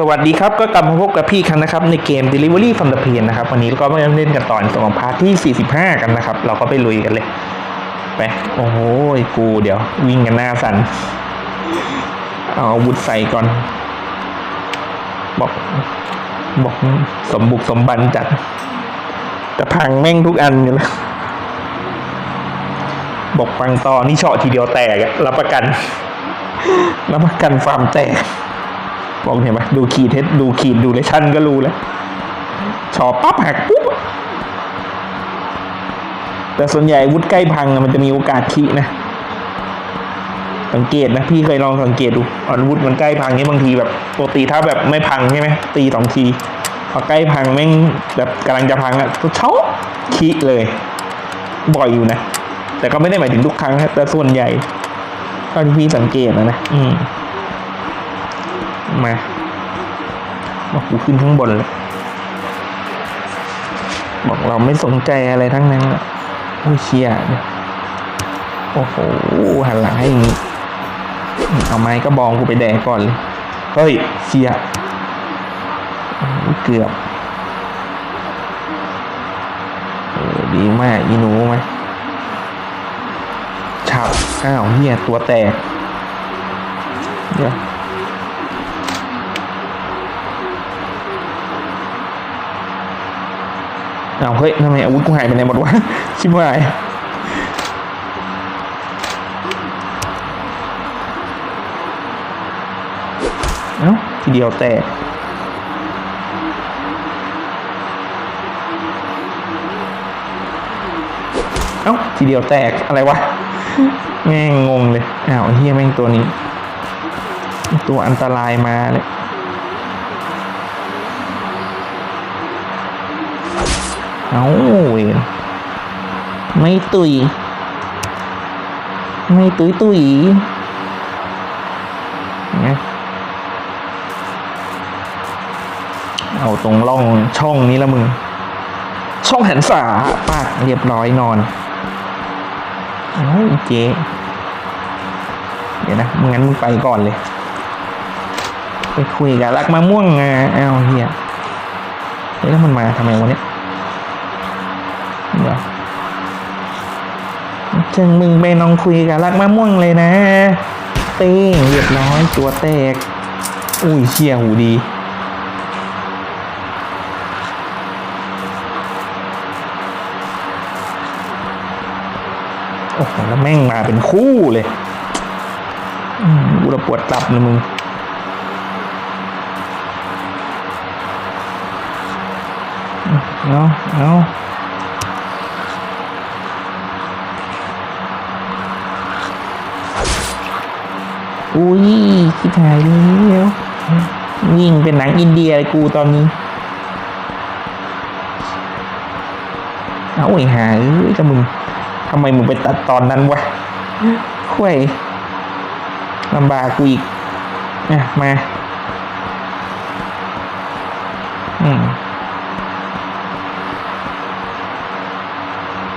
สวัสดีครับ ก็กลับมาพบกับพี่คันนะครับ ในเกม Delivery from the Plane นะครับ วันนี้เราก็มาเล่นกันต่อในส่วนของพาร์ทที่ 45 กันนะครับ เราก็ไปลุยกันเลย ไป โอ้โหกูเดี๋ยว วิ่งกันหน้าสัน เอาอาวุธใส่ก่อน บอก บอกสมบุกสมบันจัดแต่พังแม่งทุกอันอยู่แล้วบอกปังตอนี่เฉาะทีเดียวแตกรับประกัน รับประกันฟาร์มแตก บอกเห็นไหมดูขีดเทสดูขีดดูเลชั่นก็รู้แล้วชอปั๊บหักปุ๊บแต่ส่วนใหญ่วุธใกล้พังมันจะมีโอกาสขีนะ สังเกตนะ พี่เคยลองสังเกตดูอาวุธมันใกล้พังนี้ยบางทีแบบปกติถ้าแบบไม่พังใช่ไหมตีสองทีพอใกล้พังแม่งแบบกำลังจะพังอะตัวเช้าขีเลย บ่อยอยู่นะ แต่ก็ไม่ได้หมายถึงทุกครั้งนะแต่ส่วนใหญ่เท่าที่พี่สังเกตนะนะ อืม มาบอกกูขึ้นข้างบนเลย บอกเราไม่สนใจอะไรทั้งนั้นอะโอ้ยเชียเนี่ยโอ้โหหันหลังให้อย่างงี้เอาไม้กระบองกูไปแดงก่อนเลย เฮ้ยเชียเกือบเออดีมากอีหนูไหมฉับอ้าวเฮียตัวแตก เดี๋ยว เอาเฮ้ยทำไมอาวุธกูหายไปไหนหมดวะชิบหายเอ้าทีเดียวแตกเอ้าทีเดียวแตกอะไรวะแม่งงงเลยอ้าวเฮียแม่งตัวนี้ ตัวอันตรายมาเลย เอาเวนไม่ตุย ไม่ตุยตุยเนี่ยเอาตรงร่องช่องนี้ละมึง ช่องหันษาปากเรียบร้อยนอนโอ้ยเจ๊เดี๋ยวนะมึงงั้นมึงไปก่อนเลย ไปคุยกับรักมะม่วงอะเอาเฮียเฮ้ยแล้วมันมาทำไมวะเนี่ ยเดี๋ยวจึงมึงไปลองคุยกับรักมะม่วงเลยนะเป้เรียบร้อยตัวแตก อุ้ยเชี่ยหูดีโอ้โหแล้วแม่งมาเป็นคู่เลยอืมกูระปวดตับเลยมึง เอาเอา อุ้ยคิดหายแล้ววิ่งเป็นหนังอินเดียเลยกูตอนนี้ เอาไอ้หาเอ้ยจะมึงทำไมมึงไปตัดตอนนั้นวะคุยลำบากกูอีกอะมาอืม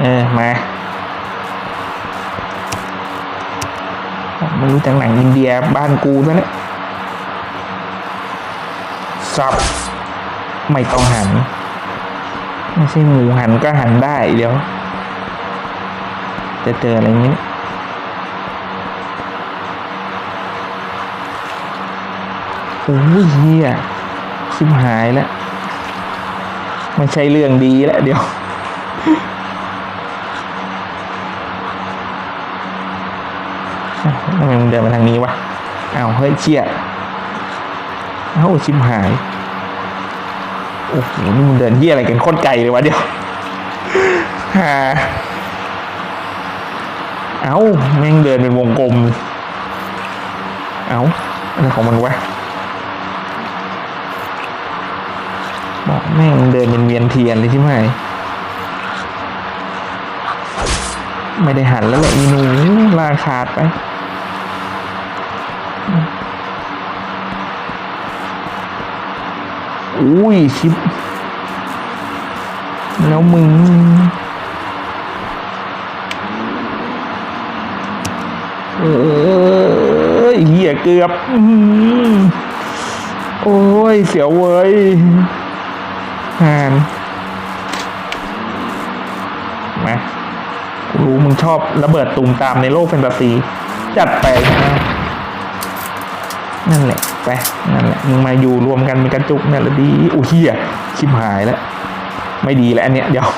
เออ มา ไม่รู้จากหนังอินเดียบ้านกูซะแล้วสับไม่ต้องหัน ไม่ใช่หมูหันก็หันได้เดี๋ยว จะเจออะไรนี้โอ้ยเฮียชิบหายแล้ว ไม่ใช่เรื่องดีแล้วเดี๋ยว มมึงเดินมาทางนี้วะอ้าวเฮ้ยเชี่ยเอ้าชิมหาย โอ้โหนี่มึงเดินเฮียอะไรกันโคตรไกลเลยวะเดี๋ยวหาเอ้าแม่งเดินเป็นวงกลม เอ้าอะไรของมันวะบอกแม่งเดินเป็นเวียนเทียนเลยที่ไหนไม่ได้หันแล้วแหละอีหนูลาขาดไป อุ้ยชิป แล้วมึง เออเหี้ยเกือบอื้อหือโอ้ย เสียวเว้ยงานมากูรู้มึงชอบระเบิดตูมตามในโลกแฟนตาซี จัดไปนะ นั่นแหละไปนั่นแหละมึงมาอยู่รวมกันเป็นกระจุกนั่นแหละดีอุ้ยเฮียชิบหายแล้ว ไม่ดีแล้วอันเนี้ยเดี๋ยว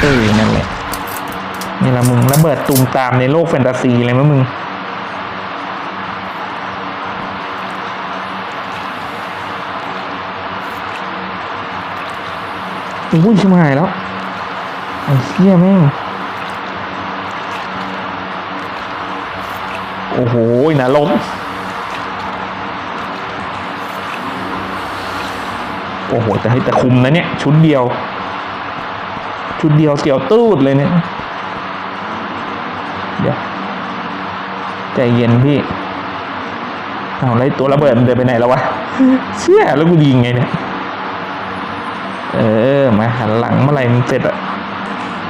เออนั่นแหละนี่ละมึงระเบิดตูมตามในโลกแฟนตาซีเลยมั้ยมึง อุ้ยชิบหายแล้ว ไอ้เหี้ยแม่ง โอ้โหนรกโอ้โหแต่ให้แต่คุมนะเนี่ย ชุดเดียว ชุดเดียวเกี่ยวตูดเลยเนี่ย เดี๋ยว ใจเย็นพี่ เอาไอ้ตัวระเบิดมันเดินไปไหนแล้ววะ เชี่ยแล้วกูยิงไงเนี่ย เออ มาหันหลังเมื่อไหร่มึงเสร็จอะ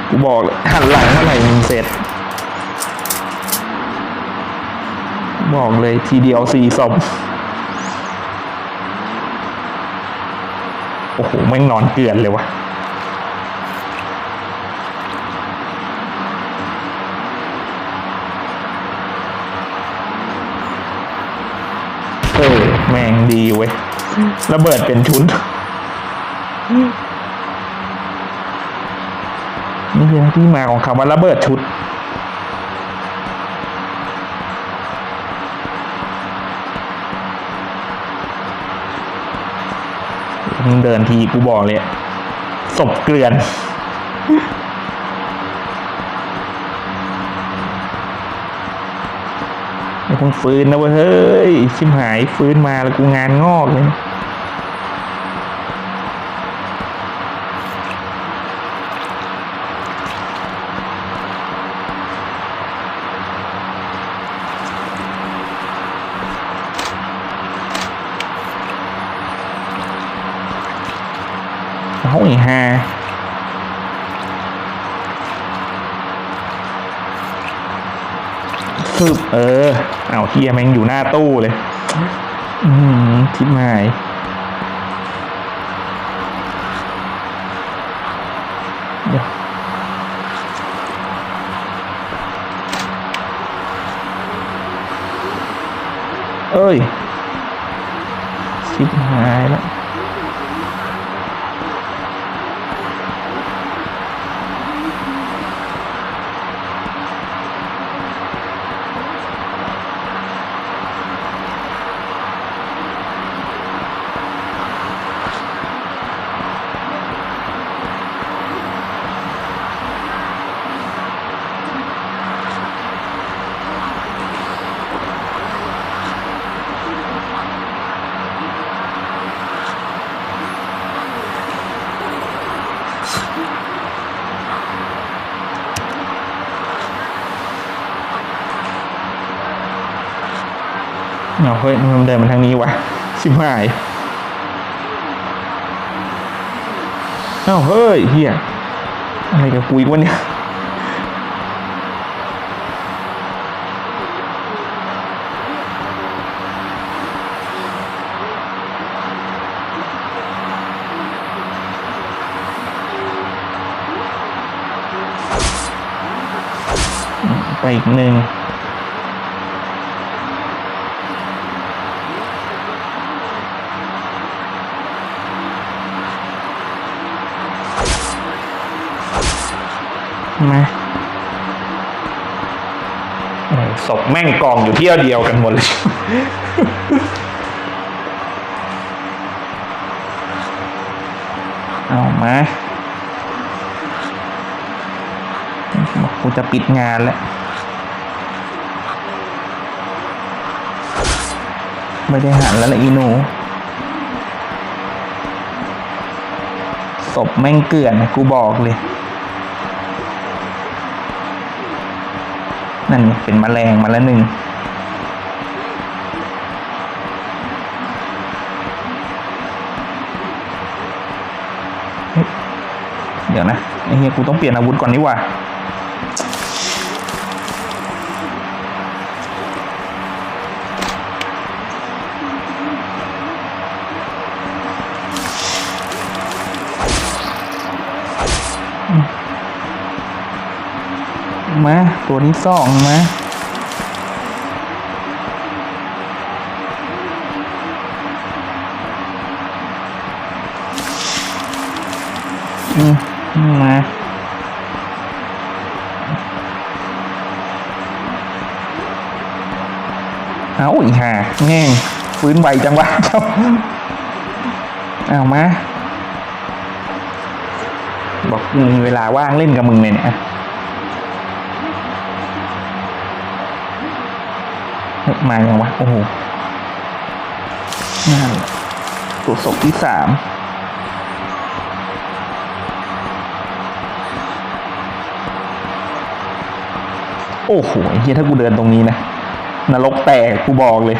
กูบอกเลยหันหลังเมื่อไหร่มึงเสร็จ บอกเลยทีเดียวสี่ศพโอ้โหแม่งนอนเกลื่อนเลยวะเออแม่งดีเว้ยระเบิดเป็นชุด นี่คือที่มาของคำว่าระเบิดชุดมึงเดินทีกูบอกเลยศพเกลื่อนไอ้คงฟื้นนะเว้ย เฮ้ย ชิมหายฟื้นมาแล้วกูงานงอกเลยึบเออเอาเฮียแม่งอยู่หน้าตู้เลย อืมทิพหายเดี๋ยวเอ้ยชิบหายแล้ว เอาเฮ้ยมันเดินมาทางนี้วะชิบหายเอ้าเฮ้ยเฮียอะไรกับกูอีกวะเนี่ยไปอีกหนึ่ง มาโอ้ยศพแม่งกองอยู่ที่เดียวกันหมดเลยเอามาบอกกูจะปิดงานแล้ว ไม่ได้หันแล้วละอีหนูศพแม่งเกลื่อนกูบอกเลย นั่นเป็นมแมลงมาแล้วหนึ่งเดี๋ยวนะไอ้เฮียกูต้องเปลี่ยนอาวุธก่อนนี่ว่า มาตัวนี้สองมาอืมมาเอาอีกห่าแง่งฟื้นไวจังวะเจ้าเอามาบอกมีเวลาว่างเล่นกับมึงเลยเนี่ย เฮ้ย มาอย่างวะ โอ้โหนั่นตัวศพที่สามโอ้โหเฮียถ้ากูเดินตรงนี้นะ นรกแตกกูบอกเลย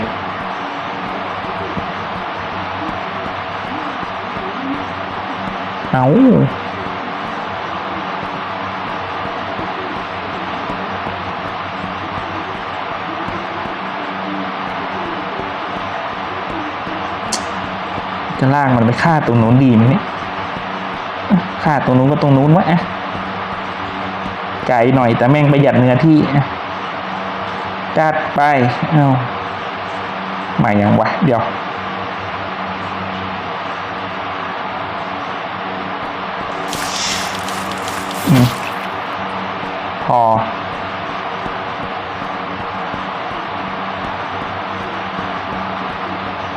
เอา จะล่างมันไปฆ่าตรงนู้นดีไหมเนี่ยฆ่าตรงนู้นก็ตรงนู้นวะอะไกลหน่อยแต่แม่งประหยัดเนื้อที่อะจัดไปเอาใหม่ยังวะเดี๋ยวอืมพอ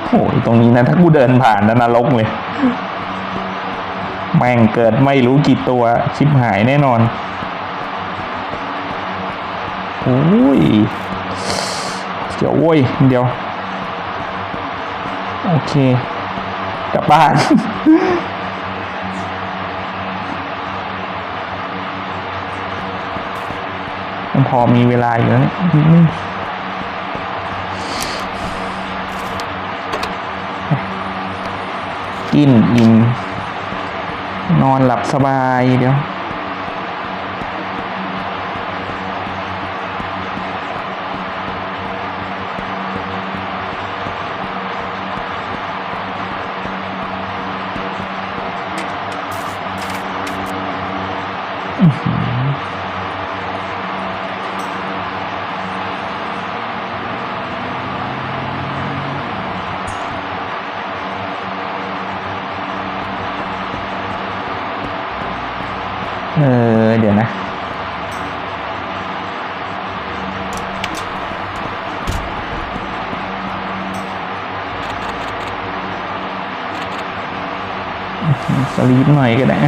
โอ้ยตรงนี้นะ ถ้ากูเดินผ่านนะนรกเลย แม่งเกิดไม่รู้กี่ตัว ชิบหายแน่นอนโอ้ยเดี๋ยวโว้ยเดี๋ยว โอเค กลับบ้านยังพอมีเวลาอยู่นะเนี่ยนิดนึง กินอิ่มนอนหลับสบายเดี๋ยว เออ เดี๋ยวนะสลีปหน่อยก็ได้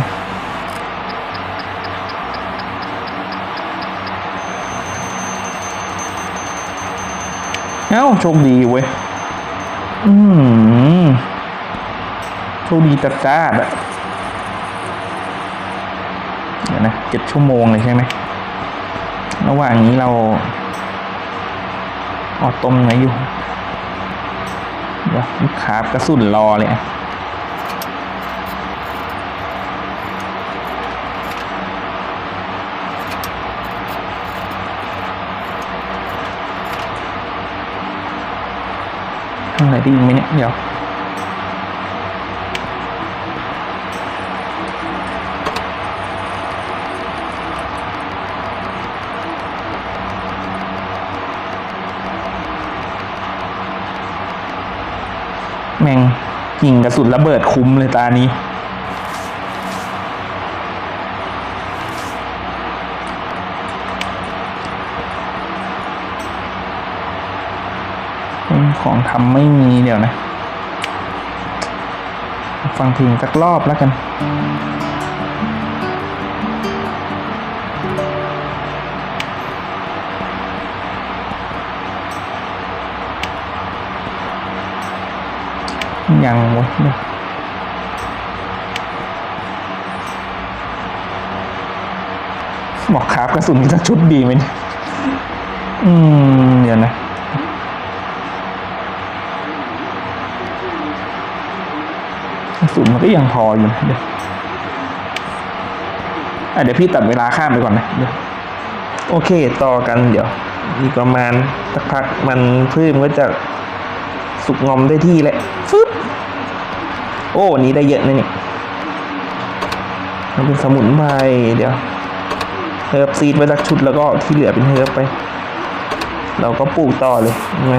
เอ้าโชคดีเว้ย อืมโชคดีจัดจ้าดอะ นะเจ็ดชั่วโมงเลยใช่ไหมระหว่างนี้เราออต้มไหนอยู่เดี๋ยวขาบกระสุนรอเลยทำอะไรได้อีไหมเนี่ยเดี๋ยว ยิงกระสุนระเบิดคุ้มเลยตานี้ ของทำไม่มีเดี๋ยวนะ ฟังเพลงสักรอบแล้วกัน ยังวะเดี๋ยบอกครับกระสุนมีสักชุดดีไหมเนี่ยอืม เดี๋ยวนะ กระสุนมันก็ยังพออยู่เดี๋ยวเดี๋ยวพี่ตัดเวลาข้ามไปก่อนนะเดี๋ยวโอเค ต่อกันเดี๋ยวอีกประมาณสักพักมันพืชมันก็จะสุกงอมได้ที่แหละฟึบ โอ้อันนี้ได้เยอะนะเนี่มันเป็นสมุนไพรเดี๋ยวเฮิร์บซีดไว้สักชุดแล้วก็ที่เหลือเป็นเฮิร์บไป เราก็ปลูกต่อเลยเห็นไหม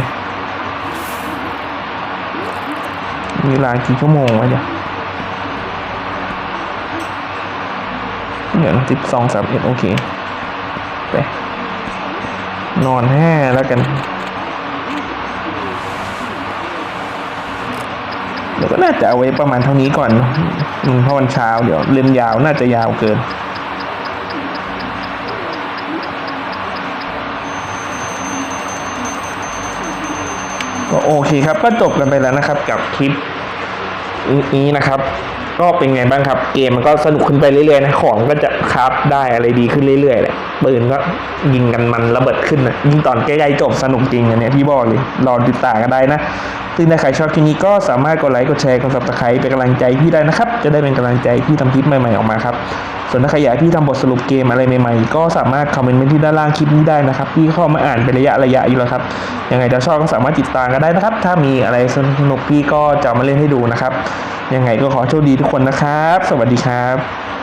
มีเวลากี่ชั่วโมงวะเนี่ยเดี๋ยวสิบสองสามเอ็ดโอเค ไป นอนแห่แล้วกัน เดี๋ยวก็น่าจะเอาไว้ประมาณเท่านี้ก่อนเนอะอืมเพราะวันเช้าเดี๋ยวเล่มยาวน่าจะยาวเกิน ก็โอเคครับก็จบกันไปแล้วนะครับ กับคลิปนี้นะครับ ก็เป็นไงบ้างครับ เกมมันก็สนุกขึ้นไปเรื่อยๆนะของก็จะคราฟได้อะไรดีขึ้นเรื่อยๆแหละปืนก็ยิงกันมันระเบิดขึ้นนะยิ่งตอนใกล้ๆจบสนุกจริงอันเนี้ยพี่บอกเลยรอติดตามกันได้นะซึ่งถ้าใครชอบคลิปนี้ก็สามารถกดไลค์กดแชร์กดซับสไครต์เป็นกำลังใจพี่ได้นะครับ จะได้เป็นกำลังใจพี่ทำคลิปใหม่ๆออกมาครับส่วนถ้าใครอยากพี่ทำบทสรุปเกมอะไรใหม่ๆ ก็สามารถคอมเมนต์ไว้ที่ด้านล่างคลิปนี้ได้นะครับ พี่เข้ามาอ่านเป็นระยะระยะอยู่แล้วครับ ยังไงถ้าชอบก็สามารถติดตามกันได้นะครับ ถ้ามีอะไรสนุกพี่ก็จะมาเล่นให้ดูนะครับ ยังไงก็ขอโชคดีทุกคนนะครับ สวัสดีครับ